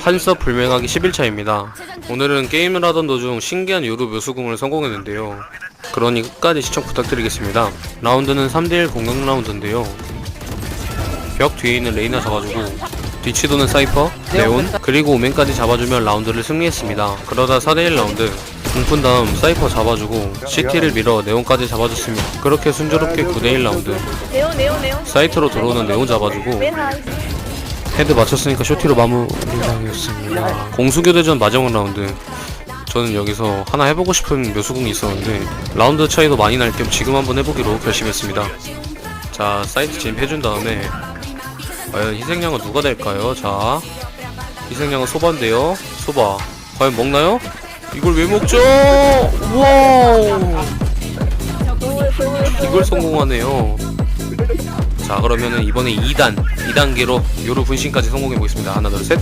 한섭 불명하기 11차입니다. 오늘은 게임을 하던 도중 신기한 요루 묘수궁을 성공했는데요. 그러니 끝까지 시청 부탁드리겠습니다. 라운드는 3대1 공격 라운드인데요. 벽 뒤에 있는 레이나 잡아주고 뒤치도는 사이퍼, 네온, 그리고 오맨까지 잡아주면 라운드를 승리했습니다. 그러다 4대1 라운드 공푼 다음 사이퍼 잡아주고 CT를 밀어 네온까지 잡아줬습니다. 그렇게 순조롭게 9대1 라운드 사이트로 들어오는 네온 잡아주고 헤드 맞췄으니까 쇼티로 마무리하겠습니다. 공수교대전 마지막 라운드. 저는 여기서 하나 해보고 싶은 묘수궁이 있었는데 라운드 차이도 많이 날 겸 지금 한번 해보기로 결심했습니다. 자 사이트 진입해준 다음에 과연 희생양은 누가 될까요? 자 희생양은 소바인데요. 소바 과연 먹나요? 이걸 왜 먹죠? 와우 이걸 성공하네요. 자 그러면은 이번에 2단 2단계로 요로 분신까지 성공해 보겠습니다. 하나 둘셋